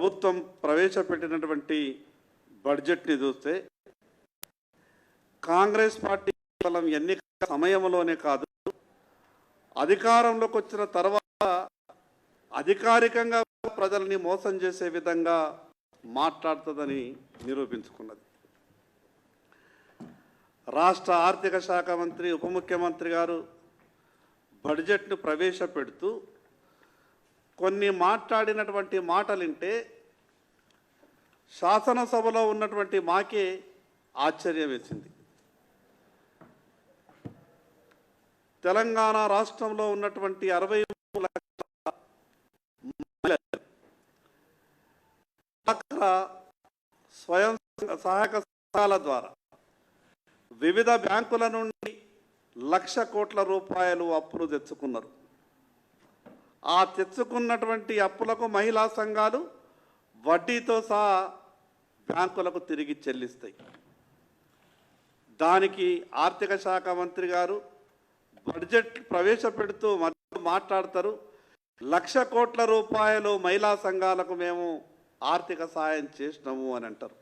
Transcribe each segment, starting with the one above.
ప్రభుత్వం ప్రవేశపెట్టినటువంటి బడ్జెట్ని చూస్తే కాంగ్రెస్ పార్టీ కేవలం ఎన్నికల సమయంలోనే కాదు అధికారంలోకి వచ్చిన తర్వాత అధికారికంగా ప్రజల్ని మోసం చేసే విధంగా మాట్లాడుతుందని నిరూపించుకున్నది. రాష్ట్ర ఆర్థిక శాఖ మంత్రి ఉప ముఖ్యమంత్రి గారు బడ్జెట్ను ప్రవేశపెడుతూ కొన్ని మాట్లాడినటువంటి మాటలింటే శాసనసభలో ఉన్నటువంటి మాకే ఆశ్చర్యం వేసింది. తెలంగాణ రాష్ట్రంలో ఉన్నటువంటి అరవై లక్షల స్వయం సహాయక సంఘాల ద్వారా వివిధ బ్యాంకుల నుండి లక్ష కోట్ల రూపాయలు అప్పులు తెచ్చుకున్నారు. ఆ తెచ్చుకున్నటువంటి అప్పులకు మహిళా సంఘాలు వడ్డీతో సహా బ్యాంకులకు తిరిగి చెల్లిస్తాయి. దానికి ఆర్థిక శాఖ మంత్రి గారు బడ్జెట్ ప్రవేశపెడుతూ మాట్లాడతారు. లక్ష కోట్ల రూపాయలు మహిళా సంఘాలకు మేము ఆర్థిక సాయం చేసినాము అని అంటారు.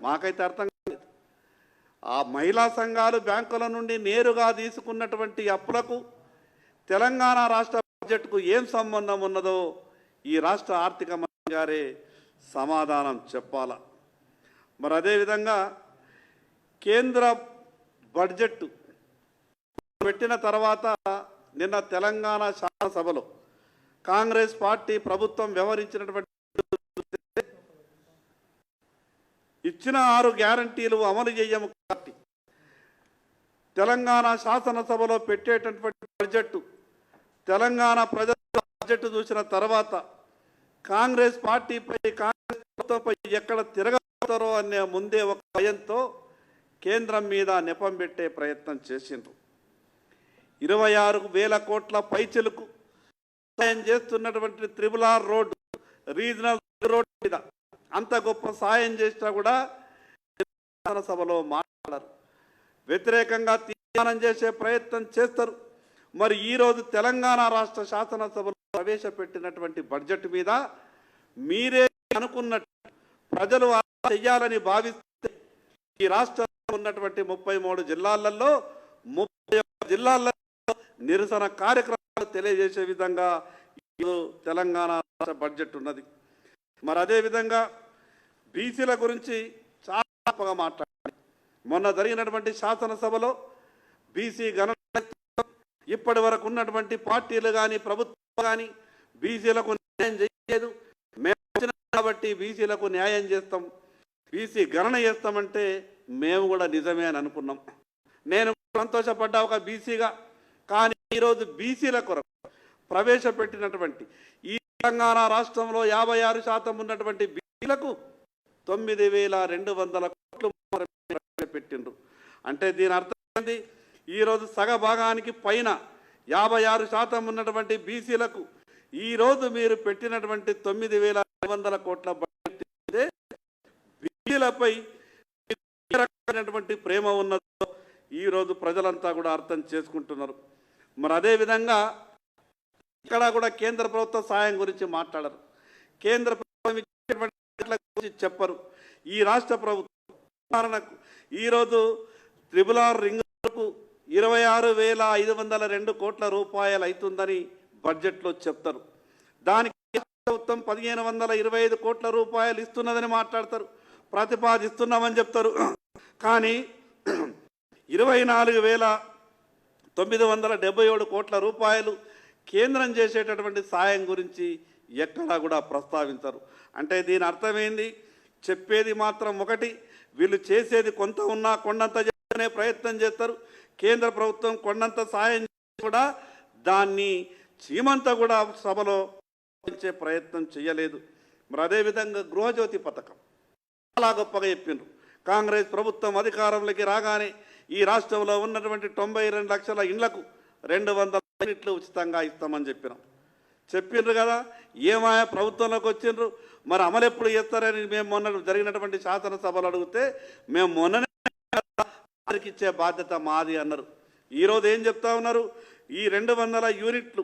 మాకైతే అర్థం కాలేదు. ఆ మహిళా సంఘాలు బ్యాంకుల నుండి నేరుగా తీసుకున్నటువంటి అప్పులకు తెలంగాణ రాష్ట్ర బడ్జెట్కు ఏం సంబంధం ఉన్నదో ఈ రాష్ట్ర ఆర్థిక మంత్రి గారే సమాధానం చెప్పాల. మరి అదేవిధంగా కేంద్ర బడ్జెట్ పెట్టిన తర్వాత నిన్న తెలంగాణ శాసనసభలో కాంగ్రెస్ పార్టీ ప్రభుత్వం వ్యవహరించినటువంటి ఇచ్చిన ఆరు గ్యారంటీలు అమలు చేయము కాబట్టి తెలంగాణ శాసనసభలో పెట్టేటటువంటి బడ్జెట్ తెలంగాణ ప్రజల బడ్జెట్ చూసిన తర్వాత కాంగ్రెస్ పార్టీపై కాంగ్రెస్ ప్రభుత్వంపై ఎక్కడ తిరగతారో అనే ముందే ఒక భయంతో కేంద్రం మీద నెపం పెట్టే ప్రయత్నం చేసిండ్రు. ఇరవై ఆరు వేల కోట్ల పైచెలకు సాయం చేస్తున్నటువంటి triple R road regional road మీద అంత గొప్ప సాయం చేసినా కూడా సభలో మాట్లాడరు. వ్యతిరేకంగా తీర్మానం చేసే ప్రయత్నం చేస్తారు. మరి ఈరోజు తెలంగాణ రాష్ట్ర శాసనసభలో ప్రవేశపెట్టినటువంటి బడ్జెట్ మీద మీరే అనుకున్నట్టు ప్రజలు చెయ్యాలని భావిస్తే ఈ రాష్ట్రంలో ఉన్నటువంటి ముప్పై మూడు జిల్లాలలో ముప్పై ఒక్క జిల్లాలలో నిరసన కార్యక్రమాలు తెలియజేసే విధంగా తెలంగాణ రాష్ట్ర బడ్జెట్ ఉన్నది. మరి అదేవిధంగా బీసీల గురించి చాలా గొప్పగా మాట్లాడాలి మొన్న జరిగినటువంటి శాసనసభలో బీసీ గణన ఇప్పటి వరకు ఉన్నటువంటి పార్టీలు కానీ ప్రభుత్వం కానీ బీసీలకు న్యాయం చేయలేదు. మేము కాబట్టి బీసీలకు న్యాయం చేస్తాం. బీసీ గణన చేస్తామంటే మేము కూడా నిజమే అని అనుకున్నాం. నేను సంతోషపడ్డా ఒక బీసీగా. కానీ ఈరోజు బీసీల కొరకు ప్రవేశపెట్టినటువంటి ఈ తెలంగాణ రాష్ట్రంలో యాభై ఆరు శాతం ఉన్నటువంటి బీసీలకు తొమ్మిది వేల రెండు వందల కోట్లు ప్రవేశపెట్టిండ్రు. అంటే దీని అర్థం ఏంది? ఈరోజు సగభాగానికి పైన యాభై ఆరు శాతం ఉన్నటువంటి బీసీలకు ఈరోజు మీరు పెట్టినటువంటి తొమ్మిది వేల ఐదు వందల కోట్ల బడ్జెట్ బీసీలపై రకమైనటువంటి ప్రేమ ఉన్నదో ఈరోజు ప్రజలంతా కూడా అర్థం చేసుకుంటున్నారు. మరి అదేవిధంగా ఇక్కడ కూడా కేంద్ర ప్రభుత్వ సాయం గురించి మాట్లాడరు. కేంద్ర ప్రభుత్వం చెప్పరు. ఈ రాష్ట్ర ప్రభుత్వం ఉదాహరణకు ఈరోజు త్రిబుల్ ఆర్ రింగ్ ఇరవై ఆరు వేల ఐదు వందల రెండు కోట్ల రూపాయలు అవుతుందని బడ్జెట్లో చెప్తారు. దానికి ప్రభుత్వం పదిహేను వందల ఇరవై ఐదు కోట్ల రూపాయలు ఇస్తున్నదని మాట్లాడతారు. ప్రతిపాదిస్తున్నామని చెప్తారు. కానీ ఇరవై నాలుగు వేల తొమ్మిది వందల డెబ్బై ఏడు కోట్ల రూపాయలు కేంద్రం చేసేటటువంటి సాయం గురించి ఎక్కడా కూడా ప్రస్తావించరు. అంటే దీని అర్థమైంది చెప్పేది మాత్రం ఒకటి వీళ్ళు చేసేది కొంత ఉన్నా కొండంత అనే ప్రయత్నం చేస్తారు. కేంద్ర ప్రభుత్వం కొండంత సాయం చేసి కూడా దాన్ని చీమంతా కూడా సభలో ఇచ్చే ప్రయత్నం చేయలేదు. మరి అదేవిధంగా గృహజ్యోతి పథకం చాలా గొప్పగా చెప్పిండ్రు. కాంగ్రెస్ ప్రభుత్వం అధికారంలోకి రాగానే ఈ రాష్ట్రంలో ఉన్నటువంటి తొంభై రెండు లక్షల ఇండ్లకు రెండు వందల యూనిట్లు ఉచితంగా ఇస్తామని చెప్పినాం. చెప్పిండ్రు కదా ఏమాయా ప్రభుత్వంలోకి వచ్చిండ్రు? మరి అమలు ఎప్పుడు చేస్తారని మేము మొన్న జరిగినటువంటి శాసనసభలు అడిగితే మేము మొన్ననే వారికి ఇచ్చే బాధ్యత మాది అన్నారు. ఈరోజు ఏం చెప్తా ఉన్నారు? ఈ రెండు వందల యూనిట్లు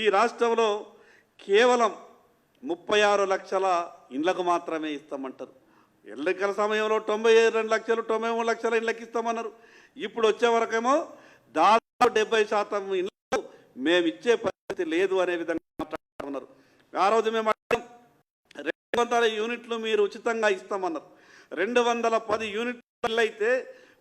ఈ రాష్ట్రంలో కేవలం ముప్పై ఆరు లక్షల ఇండ్లకు మాత్రమే ఇస్తామంటారు. ఎన్నికల సమయంలో తొంభై రెండు లక్షలు తొంభై మూడు లక్షల ఇండ్లకి ఇస్తామన్నారు. ఇప్పుడు వచ్చే వరకేమో దాదాపు డెబ్బై శాతం ఇండ్లకు మేము ఇచ్చే పరిస్థితి లేదు అనే విధంగా మాట్లాడుతున్నారు ఆ రోజు మేము రెండు వందల యూనిట్లు మీరు ఉచితంగా ఇస్తామన్నారు. రెండు వందల పది యూనిట్లు అయితే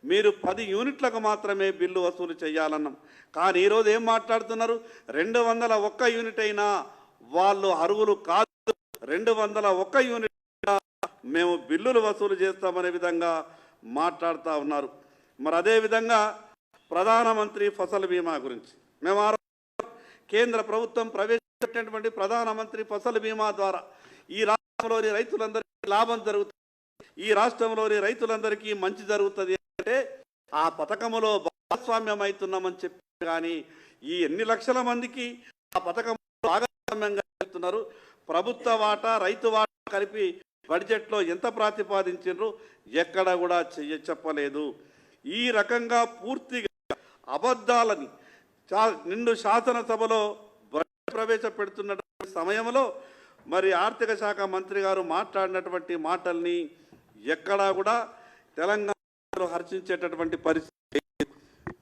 మీరు పది యూనిట్లకు మాత్రమే బిల్లు వసూలు చేయాలన్నాం. కానీ ఈరోజు ఏం మాట్లాడుతున్నారు? రెండు వందల ఒక్క యూనిట్ అయినా వాళ్ళు అర్హులు కాదు. రెండు వందల ఒక్క యూనిట్ అయినా మేము బిల్లులు వసూలు చేస్తామనే విధంగా మాట్లాడుతూ ఉన్నారు. మరి అదే విధంగా ప్రధానమంత్రి ఫసల్ బీమా గురించి. మేము ఆ కేంద్ర ప్రభుత్వం ప్రవేశపెట్టినటువంటి ప్రధానమంత్రి ఫసల్ బీమా ద్వారా ఈ రాష్ట్రంలోని రైతులందరికీ లాభం జరుగుతుంది. ఈ రాష్ట్రంలోని రైతులందరికీ మంచి జరుగుతుంది అంటే ఆ పథకములో భాగస్వామ్యం అవుతున్నామని చెప్పి కానీ ఈ ఎన్ని లక్షల మందికి ఆ పథకంలో భాగస్వామ్యంగా వెళ్తున్నారు ప్రభుత్వ వాటా రైతు వాటా కలిపి బడ్జెట్లో ఎంత ప్రతిపాదించారు ఎక్కడ కూడా చెయ్య చెప్పలేదు. ఈ రకంగా పూర్తిగా అబద్ధాలని చా నిండు శాసనసభలో బడ్జెట్ ప్రవేశపెడుతున్నటువంటి సమయంలో మరి ఆర్థిక శాఖ మంత్రి గారు మాట్లాడినటువంటి మాటల్ని ఎక్కడా కూడా తెలంగాణ హర్షించేటటువంటి పరిస్థితి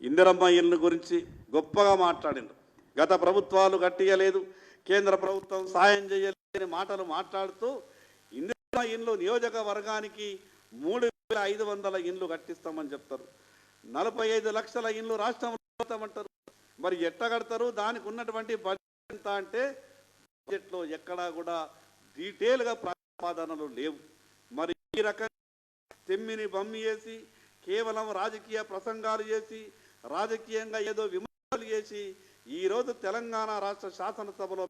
ఇందిరమ్మ ఇల్లు గురించి గొప్పగా మాట్లాడిండు గత ప్రభుత్వాలు కట్టియలేదు కేంద్ర ప్రభుత్వం సాయం చేయలేని మాటలు మాట్లాడుతూ ఇందిరమ్మ ఇల్లు నియోజకవర్గానికి మూడు వేల ఐదు వందల ఇండ్లు కట్టిస్తామని చెప్తారు. నలభై ఐదు లక్షల ఇండ్లు రాష్ట్రంలో కడతామంటారు. మరి ఎట్ట కడతారు? దానికి ఉన్నటువంటి బడ్జెట్ ఎంత అంటే బడ్జెట్లో ఎక్కడా కూడా డీటెయిల్గా ప్రతిపాదనలు లేవు. మరి ఈ రకంగా తెమ్మిని బమ్మి వేసి కేవలం రాజకీయ ప్రసంగాలు చేసి రాజకీయంగా ఏదో విమర్శలు చేసి ఈరోజు తెలంగాణ రాష్ట్ర శాసనసభలో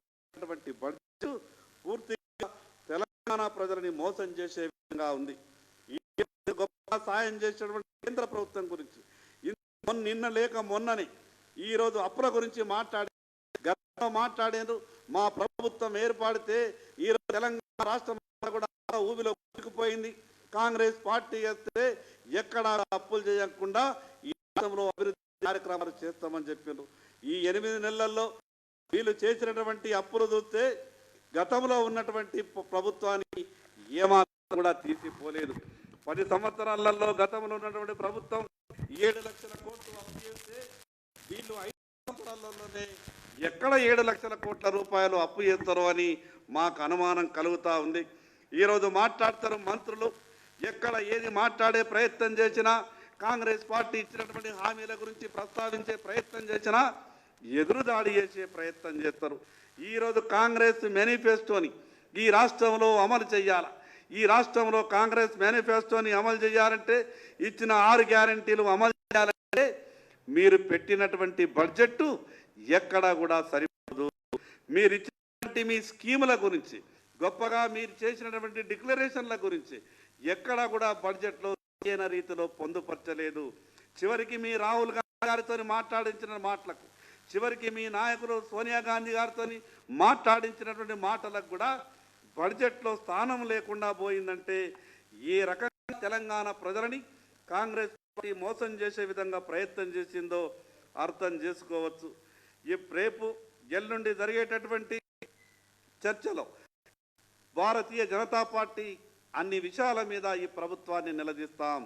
బడ్జెట్ పూర్తిగా తెలంగాణ ప్రజలని మోసం చేసే విధంగా ఉంది. ఈ గొప్ప సాయం చేసేటువంటి కేంద్ర ప్రభుత్వం గురించి నిన్న లేక మొన్నని ఈ రోజు అప్పుల గురించి మాట్లాడే గతంలో మాట్లాడారు మా ప్రభుత్వం ఏర్పడితే ఈ రోజు తెలంగాణ రాష్ట్రం కూడా ఊబిలో కూరుకుపోయింది కాంగ్రెస్ పార్టీ వస్తే ఎక్కడ అప్పులు చేయకుండా ఈ రాష్ట్రంలో అభివృద్ధి కార్యక్రమాలు చేస్తామని చెప్పారు ఈ ఎనిమిది నెలల్లో వీళ్ళు చేసినటువంటి అప్పులు చూస్తే గతంలో ఉన్నటువంటి ప్రభుత్వాన్ని ప్రభుత్వానికి ఏమాత్రం కూడా తీసిపోలేదు. పది సంవత్సరాలలో గతంలో ఉన్నటువంటి ప్రభుత్వం ఏడు లక్షల కోట్లు అప్పు చేస్తే వీళ్ళు ఐదు సంవత్సరాలలోనే ఎక్కడ ఏడు లక్షల కోట్ల రూపాయలు అప్పు చేస్తారో అని మాకు అనుమానం కలుగుతూ ఉంది. ఈరోజు మాట్లాడతారు మంత్రులు. ఎక్కడ ఏది మాట్లాడే ప్రయత్నం చేసినా కాంగ్రెస్ పార్టీ ఇచ్చినటువంటి హామీల గురించి ప్రస్తావించే ప్రయత్నం చేసినా ఎదురుదాడి చేసే ప్రయత్నం చేస్తారు. ఈరోజు కాంగ్రెస్ మేనిఫెస్టోని ఈ రాష్ట్రంలో అమలు చేయాల? ఈ రాష్ట్రంలో కాంగ్రెస్ మేనిఫెస్టోని అమలు చేయాలంటే ఇచ్చిన ఆరు గ్యారంటీలు అమలు చేయాలంటే మీరు పెట్టినటువంటి బడ్జెట్ ఎక్కడా కూడా సరిపోదు. మీరు ఇచ్చినటువంటి మీ స్కీముల గురించి గొప్పగా మీరు చేసినటువంటి డిక్లరేషన్ల గురించి ఎక్కడా కూడా బడ్జెట్లో సరైన రీతిలో పొందుపరచలేదు. చివరికి మీ రాహుల్ గాంధీ గారితో మాట్లాడించిన మాటలకు చివరికి మీ నాయకులు సోనియా గాంధీ గారితో మాట్లాడించినటువంటి మాటలకు కూడా బడ్జెట్లో స్థానం లేకుండా పోయిందంటే ఏ రకంగా తెలంగాణ ప్రజలని కాంగ్రెస్ పార్టీ మోసం చేసే విధంగా ప్రయత్నం చేసిందో అర్థం చేసుకోవచ్చు. ఈ రేపు ఎల్లుండి జరిగేటటువంటి చర్చలో భారతీయ జనతా పార్టీ అన్ని విషయాల మీద ఈ ప్రభుత్వాన్ని నిలదీస్తాం.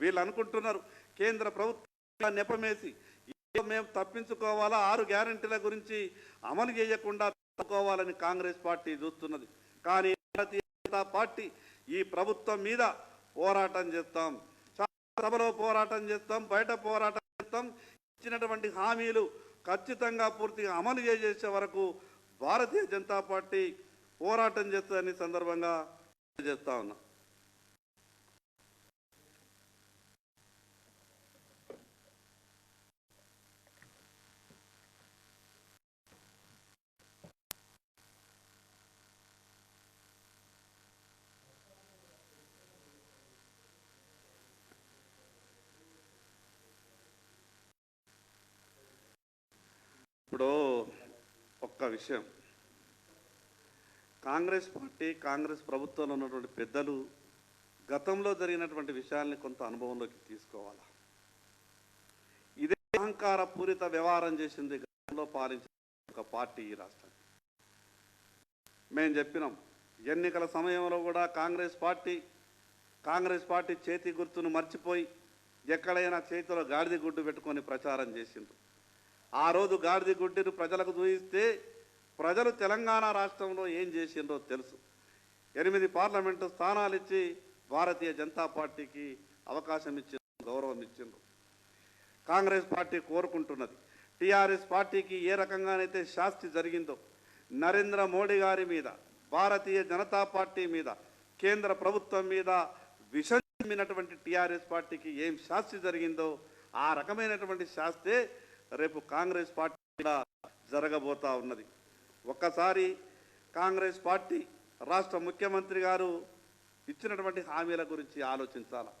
వీళ్ళు అనుకుంటున్నారు కేంద్ర ప్రభుత్వం నెపమేసి ఏదో మేము తప్పించుకోవాలా ఆరు గ్యారంటీల గురించి అమలు చేయకుండా తప్పుకోవాలని కాంగ్రెస్ పార్టీ చూస్తున్నది. కానీ భారతీయ జనతా పార్టీ ఈ ప్రభుత్వం మీద పోరాటం చేస్తాం. సభలో పోరాటం చేస్తాం బయట పోరాటం చేస్తాం. ఇచ్చినటువంటి హామీలు ఖచ్చితంగా పూర్తిగా అమలు చేసే వరకు భారతీయ జనతా పార్టీ పోరాటం చేస్తుందని సందర్భంగా చేస్తా ఉన్నా ఇప్పుడు ఒక్క విషయం. కాంగ్రెస్ పార్టీ కాంగ్రెస్ ప్రభుత్వంలో ఉన్నటువంటి పెద్దలు గతంలో జరిగినటువంటి విషయాల్ని కొంత అనుభవంలోకి తీసుకోవాలి? ఇదే అహంకార పూరిత వ్యవహారం చేసింది గతంలో పాలించిన ఒక పార్టీ ఈ రాష్ట్రం మేము చెప్పినాం ఎన్నికల సమయంలో కూడా కాంగ్రెస్ పార్టీ కాంగ్రెస్ పార్టీ చేతి గుర్తును మర్చిపోయి ఎక్కడైనా చేతిలో గాడిద గుడ్డు పెట్టుకొని ప్రచారం చేసిండ్రు. ఆ రోజు గాడిద గుడ్డును ప్రజలకు చూయిస్తే ప్రజలు తెలంగాణ రాష్ట్రంలో ఏం చేసిండ్రో తెలుసు. ఎనిమిది పార్లమెంటు స్థానాలు ఇచ్చి భారతీయ జనతా పార్టీకి అవకాశం ఇచ్చిండ్రు గౌరవం ఇచ్చిండ్రు. కాంగ్రెస్ పార్టీ కోరుకుంటున్నది. టీఆర్ఎస్ పార్టీకి ఏ రకంగానైతే శాస్తి జరిగిందో నరేంద్ర మోడీ గారి మీద భారతీయ జనతా పార్టీ మీద కేంద్ర ప్రభుత్వం మీద విషమినటువంటి టీఆర్ఎస్ పార్టీకి ఏం శాస్తి జరిగిందో ఆ రకమైనటువంటి శాస్తే రేపు కాంగ్రెస్ పార్టీ కూడా జరగబోతా ఉన్నది. ఒక్కసారి కాంగ్రెస్ పార్టీ రాష్ట్ర ముఖ్యమంత్రి గారు ఇచ్చినటువంటి హామీల గురించి ఆలోచించాలి?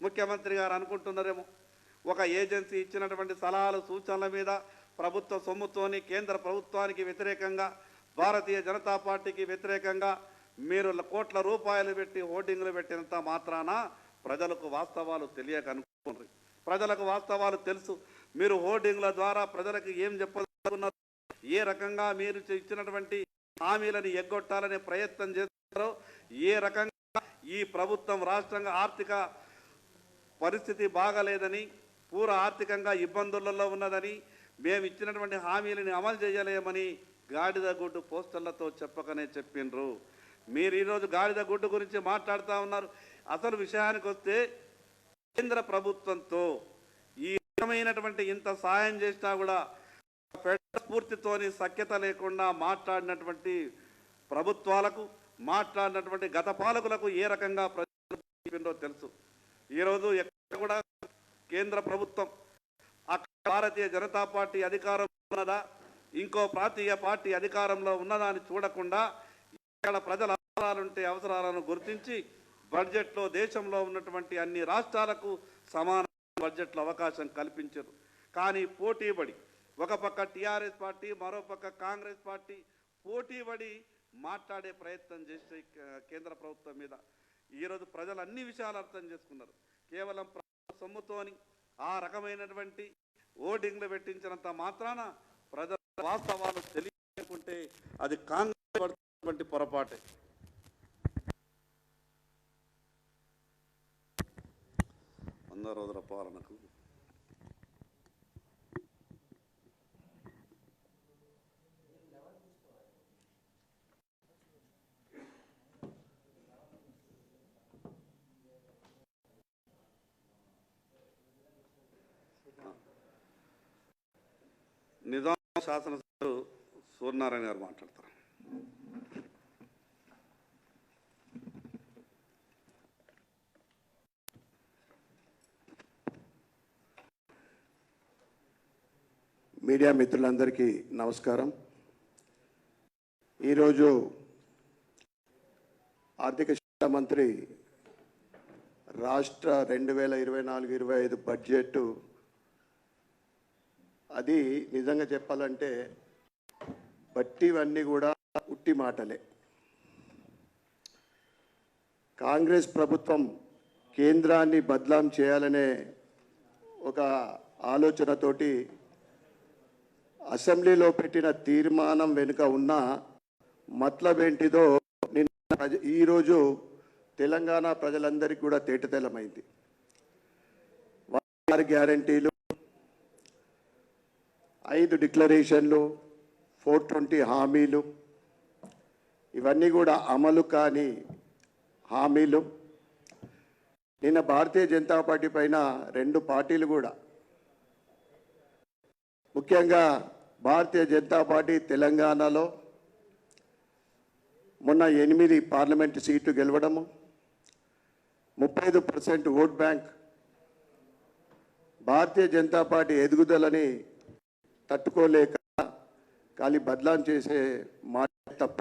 ముఖ్యమంత్రి గారు అనుకుంటున్నారేమో ఒక ఏజెన్సీ ఇచ్చినటువంటి సలహాలు సూచనల మీద ప్రభుత్వ సొమ్ముతోని కేంద్ర ప్రభుత్వానికి వ్యతిరేకంగా భారతీయ జనతా పార్టీకి వ్యతిరేకంగా మీరు కోట్ల రూపాయలు పెట్టి హోర్డింగ్లు పెట్టినంత మాత్రాన ప్రజలకు వాస్తవాలు తెలియక అనుకుంటారు ప్రజలకు వాస్తవాలు తెలుసు. మీరు హోర్డింగ్ల ద్వారా ప్రజలకు ఏం చెప్పదలుచుకున్నారు? ఏ రకంగా మీరు ఇచ్చినటువంటి హామీలను ఎగ్గొట్టాలనే ప్రయత్నం చేస్తారో ఏ రకంగా ఈ ప్రభుత్వం రాష్ట్రంగా ఆర్థిక పరిస్థితి బాగలేదని పూర ఆర్థికంగా ఇబ్బందులలో ఉన్నదని మేము ఇచ్చినటువంటి హామీలను అమలు చేయలేమని గాడిద గుడ్డు పోస్టర్లతో చెప్పకనే చెప్పిండ్రు. మీరు ఈరోజు గాడిద గుడ్డు గురించి మాట్లాడుతూ ఉన్నారు. అసలు విషయానికి వస్తే కేంద్ర ప్రభుత్వంతో ఈ రకమైనటువంటి ఇంత సాయం చేసినా కూడా స్ఫూర్తితోని సఖ్యత లేకుండా మాట్లాడినటువంటి ప్రభుత్వాలకు మాట్లాడినటువంటి గత పాలకులకు ఏ రకంగా ప్రజలు తెలుసు. ఈరోజు ఎక్కడ కూడా కేంద్ర ప్రభుత్వం అక్కడ భారతీయ జనతా పార్టీ అధికారం ఉన్నదా ఇంకో ప్రాంతీయ పార్టీ అధికారంలో ఉన్నదా అని చూడకుండా ఇక్కడ ప్రజల అవసరాలుంటే అవసరాలను గుర్తించి బడ్జెట్లో దేశంలో ఉన్నటువంటి అన్ని రాష్ట్రాలకు సమాన బడ్జెట్లో అవకాశం కల్పించారు. కానీ పోటీపడి ఒక పక్క టీఆర్ఎస్ పార్టీ మరో పక్క కాంగ్రెస్ పార్టీ పోటీపడి మాట్లాడే ప్రయత్నం చేసే కేంద్ర ప్రభుత్వం మీద. ఈరోజు ప్రజలు అన్ని విషయాలు అర్థం చేసుకున్నారు. కేవలం సొమ్ముతోని ఆ రకమైనటువంటి ఓటింగ్లు పెట్టించినంత మాత్రాన ప్రజల వాస్తవాలు తెలియకుంటే అది కాంగ్రెస్ పడుతున్నటువంటి పొరపాటే. వంద రోజుల పాలనకు శాసనసభ్యులు సూర్యనారాయణ గారు మాట్లాడతారు. మీడియా మిత్రులందరికీ నమస్కారం. ఈరోజు ఆర్థిక శాఖ మంత్రి రాష్ట్ర రెండు వేల ఇరవై నాలుగు ఇరవై ఐదు బడ్జెట్ అది నిజంగా చెప్పాలంటే బట్టివన్నీ కూడా ఉట్టి మాటలే. కాంగ్రెస్ ప్రభుత్వం కేంద్రాన్ని బద్లాం చేయాలనే ఒక ఆలోచనతోటి అసెంబ్లీలో పెట్టిన తీర్మానం వెనుక ఉన్న మతలబ్ ఏంటిదో నిన్న ప్రజ- ఈరోజు తెలంగాణ ప్రజలందరికీ కూడా తేటతెల్లమైంది. వారి గ్యారంటీలు ఐదు డిక్లరేషన్లు ఫోర్ ట్వంటీ హామీలు. ఇవన్నీ కూడా అమలు కాని హామీలు. నిన్న భారతీయ జనతా పార్టీ పైన రెండు పార్టీలు కూడా. ముఖ్యంగా భారతీయ జనతా పార్టీ తెలంగాణలో మొన్న ఎనిమిది పార్లమెంట్ సీట్లు గెలవడము ముప్పై ఐదు percent vote bank Bharatiya Janata Party ఎదుగుదలని తట్టుకోలేక ఖాళీ బదలాం చేసే మాట తప్ప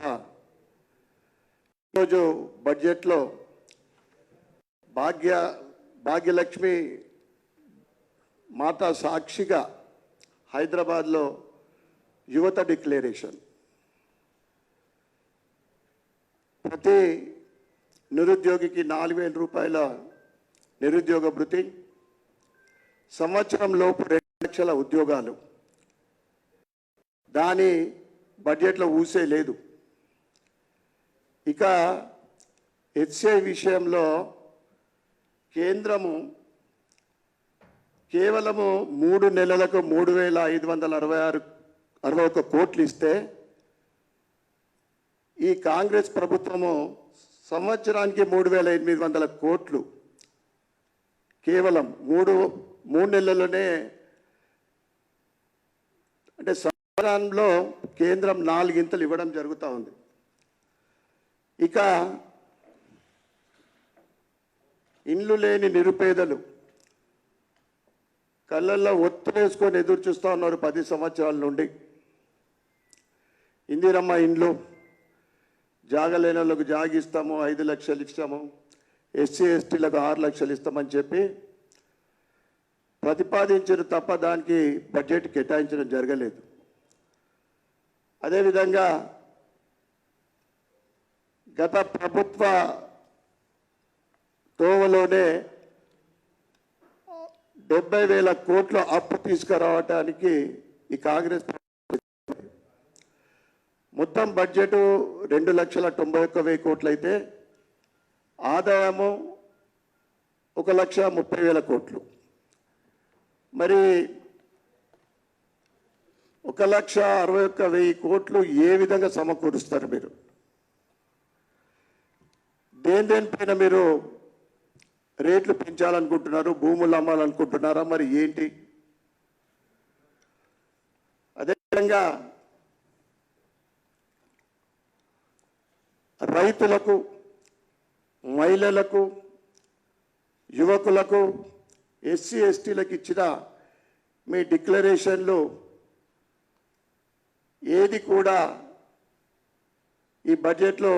ఈరోజు బడ్జెట్లో భాగ్య భాగ్యలక్ష్మి మాతా సాక్షిగా హైదరాబాద్లో యువత డిక్లరేషన్. ప్రతి నిరుద్యోగికి నాలుగు వేల రూపాయల నిరుద్యోగ భృతి సంవత్సరం లోపు రెండు లక్షల ఉద్యోగాలు. దాని బడ్జెట్లో ఊసే లేదు. ఇక హెచ్ఏ విషయంలో కేంద్రము కేవలము మూడు నెలలకు మూడు వేల ఐదు వందల అరవై ఆరు అరవై ఒక్క కోట్లు ఇస్తే ఈ కాంగ్రెస్ ప్రభుత్వము సంవత్సరానికి మూడు వేల ఎనిమిది వందల కోట్లు. కేవలం మూడు మూడు నెలల్లోనే అంటే సంవత్సరంలో కేంద్రం నాలుగింతలు ఇవ్వడం జరుగుతూ ఉంది. ఇక ఇండ్లు లేని నిరుపేదలు కళ్ళల్లో ఒత్తులేసుకొని ఎదురు చూస్తూ ఉన్నారు పది సంవత్సరాల నుండి. ఇందిరమ్మ ఇండ్లు జాగలేని వాళ్ళకు జాగిస్తాము ఐదు లక్షలు ఇస్తాము ఎస్సీ ఎస్టీలకు ఆరు లక్షలు ఇస్తామని చెప్పి ప్రతిపాదించిన తప్ప దానికి బడ్జెట్ కేటాయించడం జరగలేదు. అదేవిధంగా గత ప్రభుత్వ తోవలోనే డెబ్బై వేల కోట్ల అప్పు తీసుకురావటానికి ఈ కాంగ్రెస్ మొత్తం బడ్జెట్ రెండు లక్షల తొంభై ఒక్క వెయ్యి కోట్లు అయితే ఆదాయము ఒక లక్ష ముప్పై వేల కోట్లు. మరి ఒక లక్ష అరవై ఒక్క వెయ్యి కోట్లు ఏ విధంగా సమకూరుస్తారు మీరు? దేని దేనిపైన మీరు రేట్లు పెంచాలనుకుంటున్నారు భూములు అమ్మాలనుకుంటున్నారా మరి ఏంటి? అదేవిధంగా రైతులకు మహిళలకు యువకులకు ఎస్సీ ఎస్టీలకు ఇచ్చిన మీ డిక్లరేషన్లు ఏది కూడా ఈ బడ్జెట్లో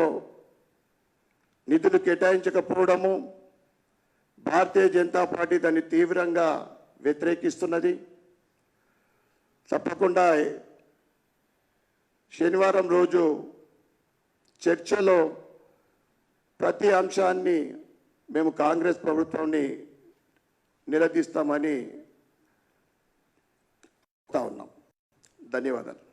నిధులు కేటాయించకపోవడము భారతీయ జనతా పార్టీ దాన్ని తీవ్రంగా వ్యతిరేకిస్తున్నది. తప్పకుండా శనివారం రోజు చర్చలో ప్రతి అంశాన్ని మేము కాంగ్రెస్ ప్రభుత్వాన్ని నిలదీస్తామని చెప్తా ఉన్నాం. ధన్యవాదాలు.